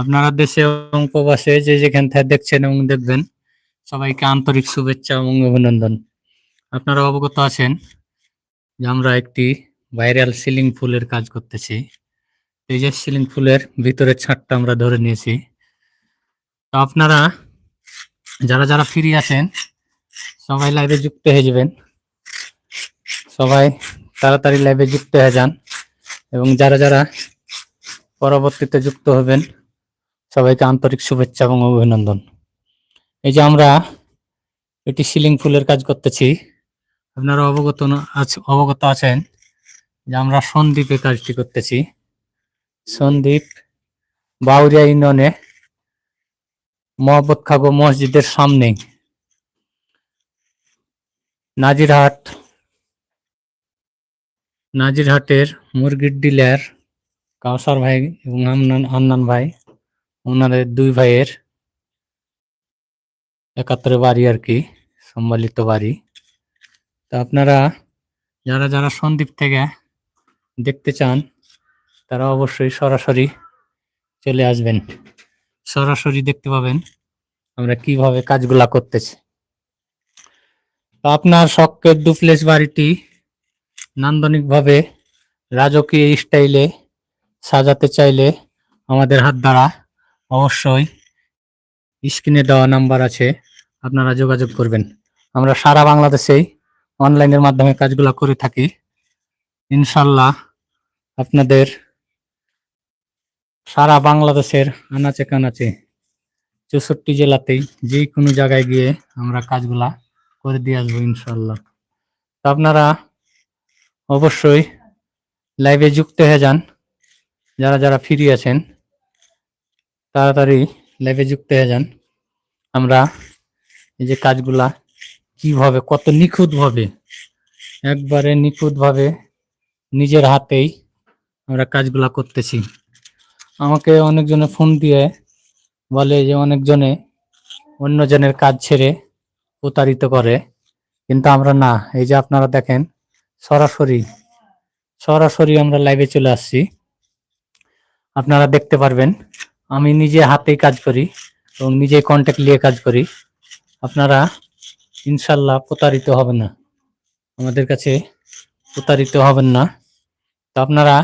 আপনারা দেশে এবং প্রবাসে যে যেখান থেকে দেখছেন এবং দেখবেন, সবাইকে আন্তরিক শুভেচ্ছা এবং অভিনন্দন। আপনারা অবগত আছেন যে আমরা একটি ভাইরাল সিলিং ফুলের কাজ করতেছি। এই যে সিলিং ফুলের ভিতরের ছাদটা আমরা ধরে নিয়েছি। তো আপনারা, যারা যারা ফ্রি আছেন সবাই লাইভে যুক্ত হয়ে যাবেন। সবাই তাড়াতাড়ি লাইভে যুক্ত হয়ে যান এবং যারা যারা পরবর্তীতে যুক্ত হবেন সবাইকে আন্তরিক শুভেচ্ছা এবং অভিনন্দন। এই যে আমরা এটি সিলিং ফুলের কাজ করতেছি। আপনারা অবগত অবগত আছেন যে আমরা সন্দ্বীপে কাজটি করতেছি। সন্দ্বীপ বাউরিয়া ইউনিয়নে মোহাম্মদ খাগো মসজিদের সামনেই। নাজিরহাট নাজিরহাটের মুরগির ডিলার কাউসার ভাই এবং আন্নান ভাই। ওনাদের দুই ভাইয়ের একাত্তরে বাড়ি আর কি সম্মিলিত বাড়ি। তা আপনারা যারা যারা সন্দ্বীপ থেকে দেখতে চান, তারা অবশ্যই সরাসরি চলে আসবেন। সরাসরি দেখতে পাবেন আমরা কীভাবে কাজগুলা করতেছি। আপনার শখের ডুপ্লেস বাড়িটি নান্দনিকভাবে রাজকীয় স্টাইলে সাজাতে চাইলে আমাদের হাত দ্বারা অবশ্যই। স্ক্রিনে দেওয়া নাম্বার আছে, আপনারা যোগাযোগ করবেন। আমরা সারা বাংলাদেশেই অনলাইনের মাধ্যমে কাজগুলো করে থাকি। ইনশাল্লাহ আপনাদের সারা বাংলাদেশের আনাচে কানাচে চৌষট্টি জেলাতেই যে কোনো জায়গায় গিয়ে আমরা কাজগুলা করে দিয়ে আসব ইনশাল্লাহ তো আপনারা অবশ্যই লাইভে যুক্ত হয়ে যান। যারা যারা ফ্রি আছেন তাড়াতাড়ি লাইভে যুক্ত হয়ে যান। আমরা এই যে কাজগুলা কীভাবে, কত নিখুঁতভাবে, একবারে নিখুঁতভাবে নিজের হাতেই আমরা কাজগুলা করতেছি। আমাকে অনেকজনে ফোন দিয়ে বলে যে অনেকজনে অন্যজনের কাজ ছেড়ে প্রতারিত করে, কিন্তু আমরা না। এই যে আপনারা দেখেন, সরাসরি সরাসরি আমরা লাইভে চলে আসছি। আপনারা দেখতে পারবেন আমি নিজে হাতেই কাজ করি এবং নিজে কন্ট্যাক্ট নিয়ে কাজ করি। আপনারা ইনশাল্লাহ প্রতারিত হবেন না। আমাদের কাছে প্রতারিত হবেন না। তো আপনারা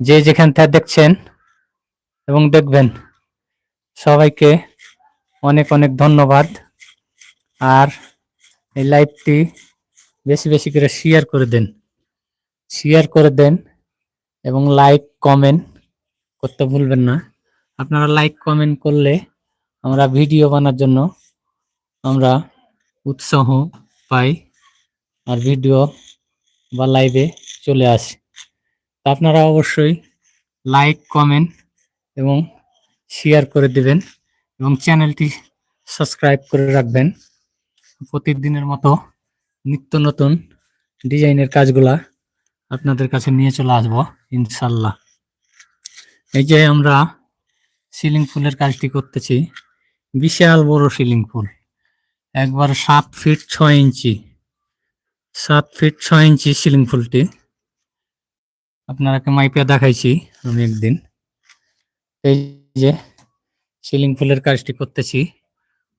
যে যেখান থেকে দেখছেন এবং দেখবেন, সবাইকে অনেক অনেক ধন্যবাদ। আর এই লাইভটি বেশি বেশি করে শেয়ার করে দেন। শেয়ার করে দেন এবং লাইক কমেন্ট করতে ভুলবেন না। আপনারা লাইক কমেন্ট করলে আমরা ভিডিও বানার জন্য আমরা উৎসাহ পাই আর ভিডিও বা লাইভে চলে আসি। আপনারা অবশ্যই লাইক কমেন্ট এবং শেয়ার করে দিবেন এবং চ্যানেলটি সাবস্ক্রাইব করে রাখবেন। প্রতিদিনের মতো নিত্য নতুন ডিজাইনের কাজগুলা আপনাদের কাছে নিয়ে চলে আসব, ইনশাল্লাহ। এই যে আমরা সিলিং ফুলের কাজটি করতেছি। বিশাল বড় সিলিং ফুল। একবার সাত ফিট ছয় ইঞ্চি। সাত ফিট ছয় ইঞ্চি সিলিং ফুলটি। আপনারাকে মাইপে দেখাইছি আমি একদিন। এই যে সিলিং ফুলের কাজটি করতেছি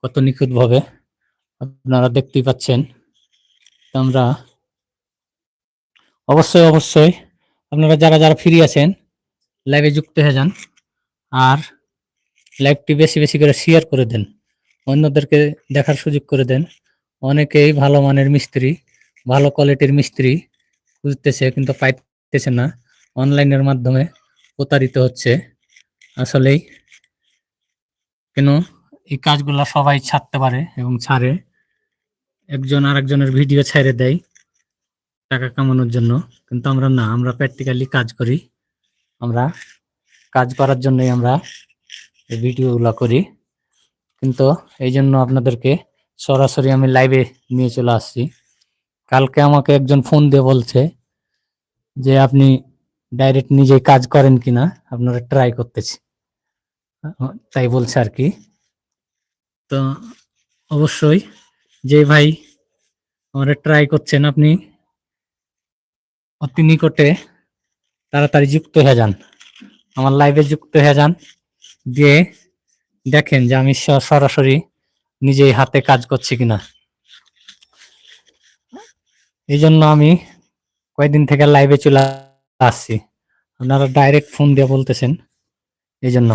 কত নিখুঁতভাবে। আপনারা দেখতেই পাচ্ছেন। আমরা অবশ্যই অবশ্যই আপনারা যারা যারা ফ্রি আছেন, লাইভে যুক্ত হয়ে যান। আর লাইভটি বেশি বেশি করে শেয়ার করে দেন। অন্যদেরকে দেখার সুযোগ করে দেন। অনেকেই ভালো মানের মিস্ত্রি, ভালো কোয়ালিটির মিস্ত্রি খুঁজতেছে কিন্তু পাইতেছে না। অনলাইনের মাধ্যমে প্রতারিত হচ্ছে। আসলেই কেন এই কাজগুলো সবাই ছাড়তে পারে এবং ছাড়ে। একজন আরেকজনের ভিডিও ছেড়ে দেয় টাকা কামানোর জন্য। কিন্তু আমরা না, আমরা প্র্যাকটিক্যালি কাজ করি। আমরা কাজ করার জন্যই আমরা ভিডিওগুলো করি। কিন্তু এই জন্য আপনাদেরকে সরাসরি আমি লাইভে নিয়ে চলে আসছি। কালকে আমাকে একজন ফোন দিয়ে বলছে যে, আপনি ডাইরেক্ট নিজে কাজ করেন কিনা? আপনারা ট্রাই করতেছি। তাই বলছে আর কি। তো অবশ্যই যে ভাই আমরা ট্রাই করছেন, আপনি অতি নিকটে তাড়াতাড়ি যুক্ত হয়ে যান। আমার লাইভে যুক্ত হয়ে যান। দিয়ে দেখেন যে আমি সরাসরি নিজেই হাতে কাজ করছি কিনা। এই জন্য আমি কয়েকদিন থেকে লাইভে চলে আসছি। আপনারা ডাইরেক্ট ফোন দিয়ে বলতেছেন এই জন্য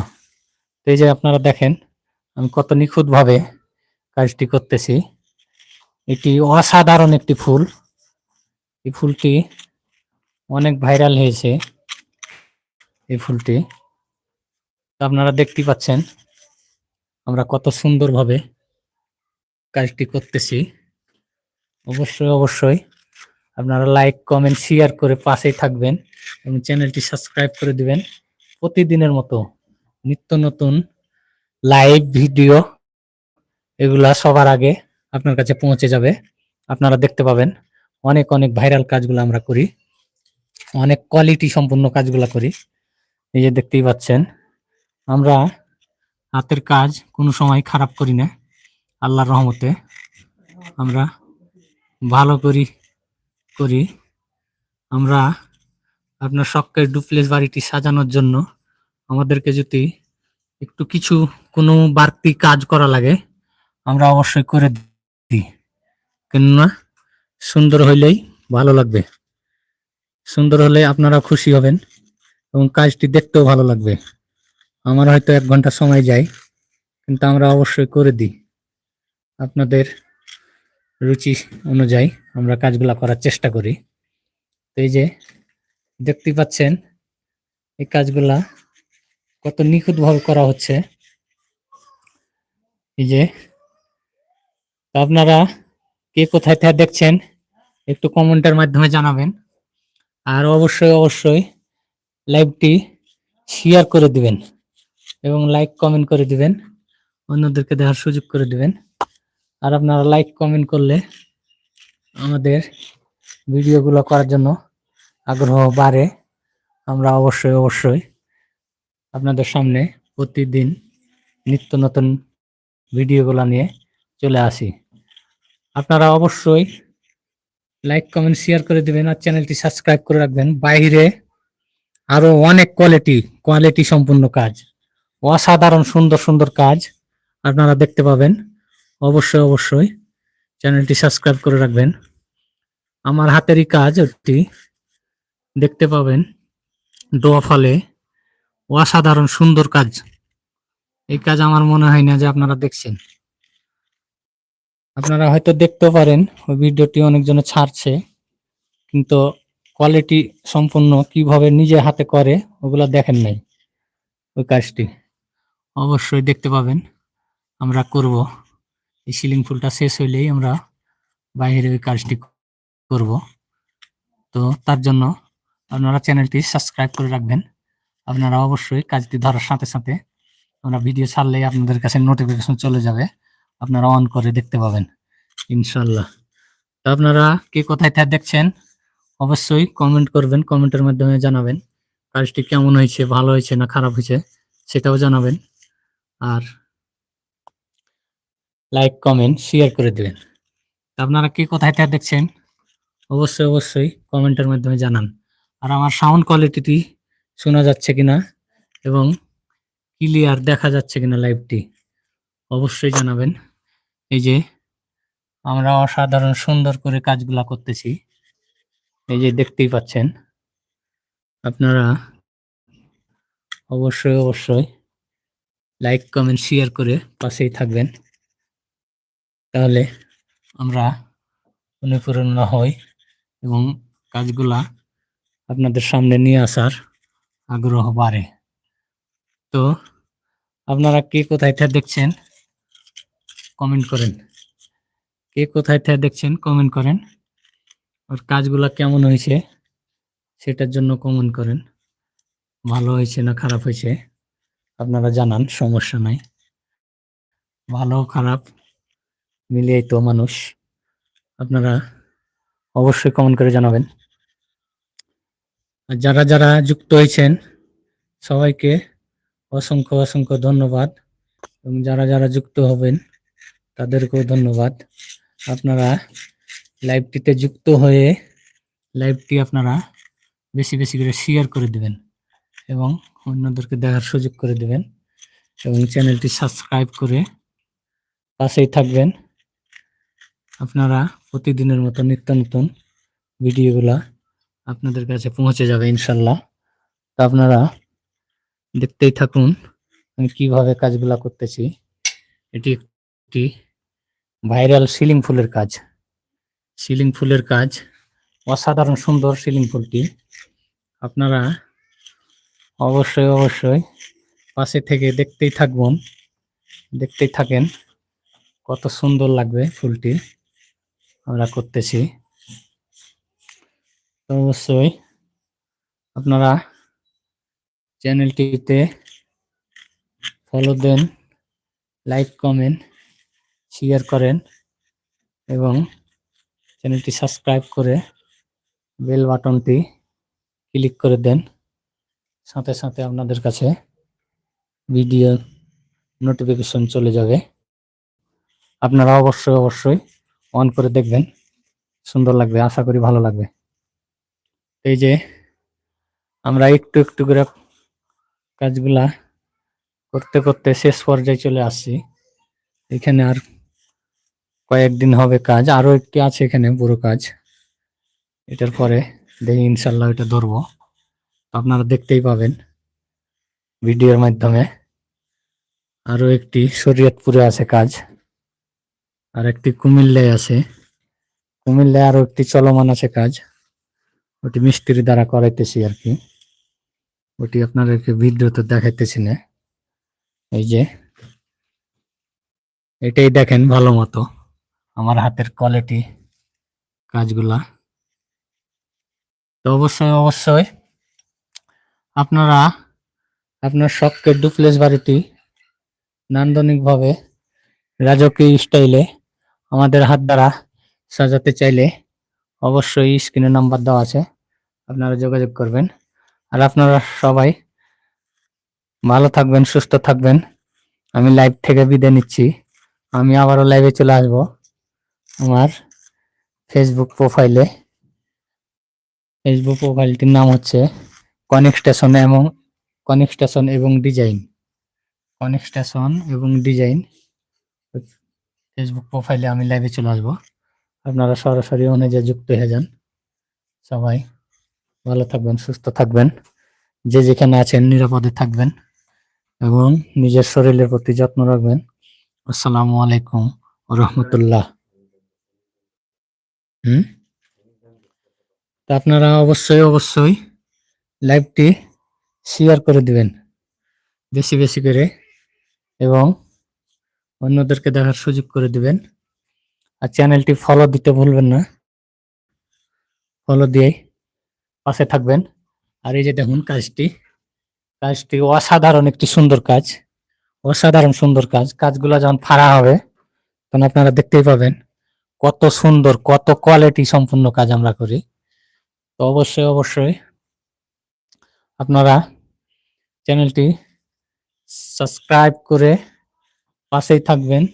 এই যে আপনারা দেখেন, আমি কত নিখুঁতভাবে কাজটি করতেছি। এটি অসাধারণ একটি ফুল। এই ফুলটি অনেক ভাইরাল হয়েছে। এই ফুলটি আপনারা দেখতে পাচ্ছেন, আমরা কত সুন্দরভাবে কাজটি করতেছি। অবশ্যই অবশ্যই আপনারা লাইক কমেন্ট শেয়ার করে পাশেই থাকবেন এবং চ্যানেলটি সাবস্ক্রাইব করে দিবেন। প্রতিদিনের মতো নিত্য নতুন লাইভ ভিডিও এগুলা সবার আগে আপনার কাছে পৌঁছে যাবে। আপনারা দেখতে পাবেন অনেক অনেক ভাইরাল কাজগুলো আমরা করি, অনেক কোয়ালিটি সম্পূর্ণ কাজগুলো করি। এই যে দেখতেই পাচ্ছেন আমরা হাতের কাজ কোনো সময় খারাপ করি না। আল্লাহর রহমতে আমরা ভালো করি করি। আমরা আপনার শখের ডুপ্লেস বাড়িটি সাজানোর জন্য আমাদেরকে যদি একটু কিছু, কোনো বাড়তি কাজ করা লাগে, আমরা অবশ্যই করে দিই। কেননা সুন্দর হইলেই ভালো লাগবে। সুন্দর হলে আপনারা খুশি হবেন এবং কাজটি দেখতেও ভালো লাগবে। আমার হয়তো এক ঘণ্টা সময় যায়, কিন্তু আমরা অবশ্যই করে দিই। আপনাদের রুচি অনুযায়ী আমরা কাজগুলা করার চেষ্টা করি। তো এই যে দেখতে পাচ্ছেন, এই কাজগুলা কত নিখুঁতভাবে করা হচ্ছে। এই যে আপনারা কে কোথায় থেকে দেখছেন, একটু কমেন্টের মাধ্যমে জানাবেন। আর অবশ্যই অবশ্যই লাইভটি শেয়ার করে দিবেন। এবং লাইক কমেন্ট করে দিবেন। অন্যদেরকে দেখার সুযোগ করে দিবেন। আর আপনারা লাইক কমেন্ট করলে আমাদের ভিডিওগুলো করার জন্য আগ্রহ বাড়ে। আমরা অবশ্যই অবশ্যই আপনাদের সামনে প্রতিদিন নিত্য নতুন ভিডিওগুলো নিয়ে চলে আসি। আপনারা অবশ্যই লাইক কমেন্ট শেয়ার করে দিবেন আর চ্যানেলটি সাবস্ক্রাইব করে রাখবেন। বাইরে আরও অনেক কোয়ালিটি কোয়ালিটি সম্পূর্ণ কাজ। অসাধারণ, সুন্দর সুন্দর কাজ আপনারা দেখতে পাবেন। অবশ্যই অবশ্যই চ্যানেলটি সাবস্ক্রাইব করে রাখবেন। আমার হাতেরই কাজ একটি, দেখতে পাবেন দোয়া ফলে অসাধারণ, সুন্দর কাজ। এই কাজ আমার মনে হয় না যে আপনারা দেখছেন। আপনারা হয়তো দেখতে পারেন, ওই ভিডিওটি অনেকজনে ছাড়ছে, কিন্তু কোয়ালিটি সম্পূর্ণ কীভাবে নিজে হাতে করে, ওগুলা দেখেন নাই, ওই কাজটি। অবশ্যই দেখতে পাবেন। আমরা করব। এই সিলিং ফুলটা শেষ হইলেই আমরা বাইরে ওই কাজটি করব। তো তার জন্য আপনারা চ্যানেলটি সাবস্ক্রাইব করে রাখবেন। আপনারা অবশ্যই কাজটি ধরার সাথে সাথে আমরা ভিডিও ছাড়লেই আপনাদের কাছে নোটিফিকেশন চলে যাবে। আপনারা অন করে দেখতে পাবেন। ইনশাল্লাহ তো আপনারা কে কোথায় থেকে দেখছেন, অবশ্যই কমেন্ট করবেন। কমেন্টের মাধ্যমে জানাবেন। কাজটি কেমন হয়েছে, ভালো হয়েছে না খারাপ হয়েছে, সেটাও জানাবেন। আর লাইক কমেন্ট শেয়ার করে দিবেন। আপনারা কে কোথায় থেকে দেখছেন? অবশ্যই অবশ্যই কমেন্টের মাধ্যমে জানান। আর আমার সাউন্ড কোয়ালিটিটি শোনা যাচ্ছে কিনা এবং ক্লিয়ার দেখা যাচ্ছে কিনা লাইভটি অবশ্যই জানাবেন। এই যে আমরা অসাধারণ সুন্দর করে কাজগুলা করতেছি। এই যে দেখতেই পাচ্ছেন। আপনারা অবশ্যই অবশ্যই লাইক কমেন্ট শেয়ার করে পাশেই থাকবেন। তাহলে আমরা অনুপ্রেরণা হই এবং কাজগুলা আপনাদের সামনে নিয়ে আসার আগ্রহ বাড়ে। তো আপনারা কে কোথায় থেকে দেখছেন কমেন্ট করেন। কে কোথায় থেকে দেখছেন কমেন্ট করেন। আর কাজগুলা কেমন হয়েছে, সেটার জন্য কমেন্ট করেন। ভালো হয়েছে না খারাপ হয়েছে? আপনারা জানান, সমস্যা নাই। ভালো, খারাপ মিলিয়েই তো মানুষ। আপনারা অবশ্যই কমেন্ট করে জানাবেন। আর যারা যারা যুক্ত হয়েছেন, সবাইকে অসংখ্য অসংখ্য ধন্যবাদ। এবং যারা যারা যুক্ত হবেন, তাদেরকেও ধন্যবাদ। আপনারা লাইভটিতে যুক্ত হয়ে লাইভটি আপনারা বেশি বেশি করে শেয়ার করে দিবেন। এবং অন্যদেরকে দেখার সুযোগ করে দেবেন এবং চ্যানেলটি সাবস্ক্রাইব করে পাশেই থাকবেন। আপনারা প্রতিদিনের মতো নিত্য নতুন ভিডিওগুলা আপনাদের কাছে পৌঁছে যাবে ইনশাল্লাহ। তো আপনারা দেখতেই থাকুন আমি কীভাবে কাজগুলা করতেছি। এটি একটি ভাইরাল সিলিং ফুলের কাজ। সিলিং ফুলের কাজ অসাধারণ সুন্দর সিলিং ফুলটি। আপনারা অবশ্যই অবশ্যই। পাশে থেকে দেখতেই থাকবেন। দেখতেই থাকেন কত সুন্দর লাগবে ফুলটি। আমরা করতেছি। অবশ্যই আপনারা চ্যানেলটিতে ফলো দেন, লাইক, কমেন্ট, শেয়ার করেন এবং চ্যানেলটি সাবস্ক্রাইব করে বেল বাটনটি ক্লিক করে দেন। সাথে সাথে আপনাদের কাছে ভিডিও নোটিফিকেশন চলে যাবে। আপনারা অবশ্যই অবশ্যই অন করে দেখবেন। সুন্দর লাগবে, আশা করি ভালো লাগবে। এই যে আমরা একটু একটু করে কাজগুলা করতে করতে শেষ পর্যায়ে চলে আসছি। এখানে আর কয়েকদিন হবে কাজ। আরও একটি আছে এখানে বড় কাজ। এটার পরে দেখি ইনশাল্লাহ এটা ধরবো। আপনারা দেখতেই পাবেন ভিডিওর মাধ্যমে। আরও একটি শরীয়তপুরে আছে কাজ, আর একটি কুমিল্লায় আছে। কুমিল্লায় আরও একটি চলমান আছে কাজ, ওটি মিস্ত্রি দ্বারা করাইতেছি আর কি। ওটি আপনাদেরকে ভিডিওতে দেখাইতেছি না। এই যে, এটাই দেখেন ভালো মতো আমার হাতের কোয়ালিটি কাজগুলা। তো অবশ্যই অবশ্যই আপনারা আপনার শখকে ডুপ্লেস বাড়িটি নান্দনিকভাবে রাজকীয় স্টাইলে আমাদের হাত দ্বারা সাজাতে চাইলে অবশ্যই স্ক্রিনে নাম্বার দেওয়া আছে। আপনারা যোগাযোগ করবেন। আর আপনারা সবাই ভালো থাকবেন, সুস্থ থাকবেন। আমি লাইভ থেকে বিদায় নিচ্ছি। আমি আবারও লাইভে চলে আসব আমার ফেসবুক প্রোফাইলে ফেসবুক প্রোফাইলটির নাম হচ্ছে কনেক স্টেশন এবং কনেক স্টেশন এবং ডিজাইন কনেক স্টেশন এবং ডিজাইন ফেসবুক প্রোফাইলে আমি লাইভে চলে আসব। আপনারা সরাসরি অনুযায়ী যুক্ত হয়ে যান। সবাই ভালো থাকবেন, সুস্থ থাকবেন। যে যেখানে আছেন নিরাপদে থাকবেন এবং নিজের শরীরের প্রতি যত্ন রাখবেন। আসসালামু আলাইকুম রহমতুল্লাহ। হুম? তা আপনারা অবশ্যই অবশ্যই লাইভটি শেয়ার করে দিবেন। বেশি বেশি করে এবং অন্যদেরকে দেখার সুযোগ করে দিবেন। আর চ্যানেলটি ফলো দিতে ভুলবেন না। ফলো দিয়ে পাশে থাকবেন। আর এই যে দেখুন কাজটি। কাজটি অসাধারণ একটি সুন্দর কাজ। অসাধারণ সুন্দর কাজ। কাজগুলো যখন ফাড়া হবে, তখন আপনারা দেখতেই পাবেন কত সুন্দর, কত কোয়ালিটি সম্পূর্ণ কাজ আমরা করি। তো অবশ্যই অবশ্যই আপনারা চ্যানেলটি সাবস্ক্রাইব করে পাশেই থাকবেন।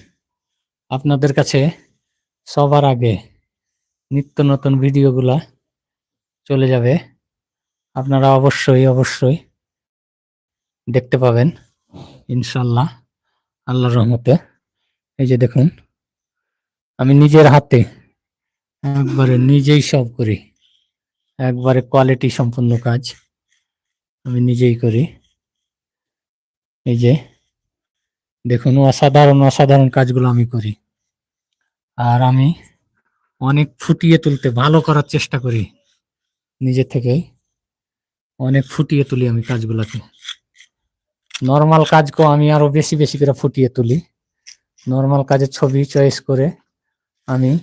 আপনাদের কাছে সবার আগে নিত্য নতুন ভিডিওগুলা চলে যাবে। আপনারা অবশ্যই অবশ্যই দেখতে পাবেন ইনশাল্লাহ আল্লাহ রহমতে। এই যে দেখুন, আমি নিজের হাতে একবারে নিজেই সব করি। একবারে কোয়ালিটি সম্পন্ন কাজ। আমি নিজেই করি। এই যে, দেখুন, অসাধারণ অসাধারণ কাজগুলো আমি করি। আর আমি অনেক ফুটিয়ে তুলতে, ভালো করার চেষ্টা করি। নিজে থেকেই অনেক ফুটিয়ে তুলি আমি কাজগুলোকে। নর্মাল কাজকেও আমি আরও বেশি বেশি করে ফুটিয়ে তুলি। নর্মাল কাজের ছবি চয়েস করে আমি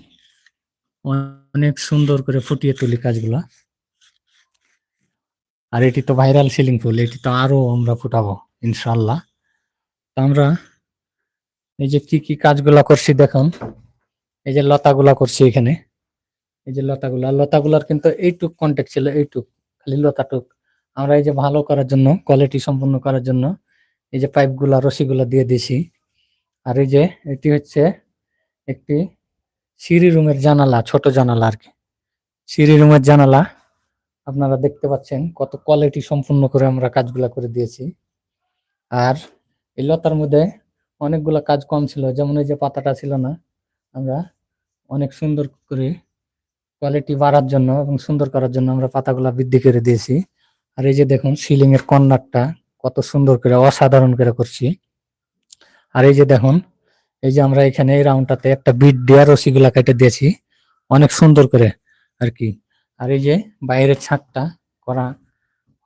অনেক সুন্দর করে ফুটিয়ে তুলি কাজগুলা। আর এটি তো ভাইরাল সিলিং ফুল এটি তো আরও আমরা ফুটাবো ইনশাল্লাহ আমরা এই যে কি কি কাজগুলা করছি দেখুন, এই যে লতাগুলা করছি এখানে, এই যে লতাগুলা লতাগুলার কিন্তু এইটুক কন্টেক্ট ছিল, এইটুক, খালি লতাটুক। আমরা এই যে ভালো করার জন্য কোয়ালিটি সম্পন্ন করার জন্য এই যে পাইপগুলা রশিগুলা দিয়ে দিয়েছি। আর এই যে এটি হচ্ছে একটি সিঁড়ি রুমের জানালা, ছোট জানালা আর কি। সিঁড়ি রুমের জানালা আপনারা দেখতে পাচ্ছেন কত কোয়ালিটি সম্পূর্ণ করে আমরা কাজগুলা করে দিয়েছি। আর এই লতার মধ্যে অনেকগুলো কাজ কম ছিল, যেমন এই যে পাতাটা ছিল না, আমরা অনেক সুন্দর করে কোয়ালিটি বাড়ার জন্য এবং সুন্দর করার জন্য আমরা পাতাগুলা বৃদ্ধি করে দিয়েছি। আর এই যে দেখুন সিলিং এর কর্নারটা কত সুন্দর করে অসাধারণ করে করছি। আর এই যে দেখুন, এই যে আমরা এখানে এই রাউন্ডটাতে একটা বিট দেওয়া রসিগুলা কেটে দিয়েছি। অনেক সুন্দর করে আর কি। আর এই যে বাইরের ছাদটা করা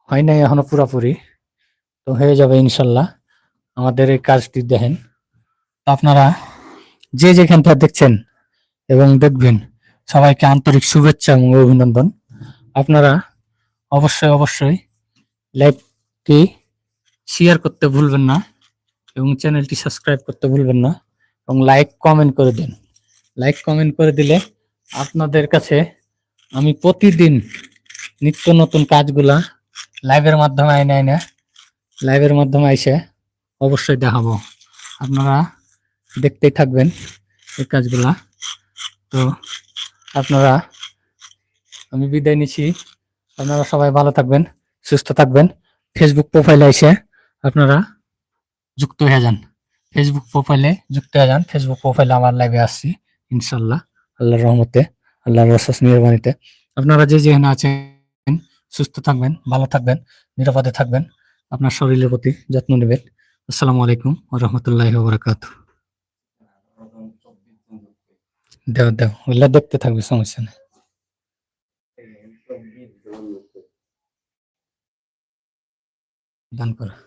হয় নাই এখনও পুরাপুরি, তো হয়ে যাবে ইনশাল্লাহ। আমাদের এই কাজটি দেখেন। আপনারা যে যেখানটা দেখছেন এবং দেখবেন, সবাইকে আন্তরিক শুভেচ্ছা এবং অভিনন্দন। আপনারা অবশ্যই অবশ্যই লাইভটি শেয়ার করতে ভুলবেন না এবং চ্যানেলটি সাবস্ক্রাইব করতে ভুলবেন না এবং লাইক কমেন্ট করে দিন। লাইক কমেন্ট করে দিলে আপনাদের কাছে আমি প্রতিদিন নিত্য নতুন কাজগুলা লাইভের মাধ্যমে আইনে আইনে লাইভের মাধ্যমে আইসে অবশ্যই দেখাবো। আপনারা দেখতেই থাকবেন এই কাজগুলা। তো আপনারা, আমি বিদায় নিচ্ছি। আপনারা সবাই ভালো থাকবেন, সুস্থ থাকবেন। ফেসবুক প্রোফাইলে এসে আপনারা যুক্ত হয়ে যান। ফেসবুক প্রোফাইলে যুক্ত হয়ে যান। ফেসবুক প্রোফাইলে আমার লাইভে আসছি, ইনশাল্লাহ। আল্লাহর রহমতে। আল্লাহর রসাস আপনারা যে যেখানে আছেন, সুস্থ থাকবেন, ভালো থাকবেন, নিরাপদে থাকবেন। আপনার শরীরের প্রতি যত্ন নেবেন। আসসালামু আলাইকুম রহমতুল্লাহ বরাকাত দেখতে থাকবে, সমস্যা নেই। দান করো।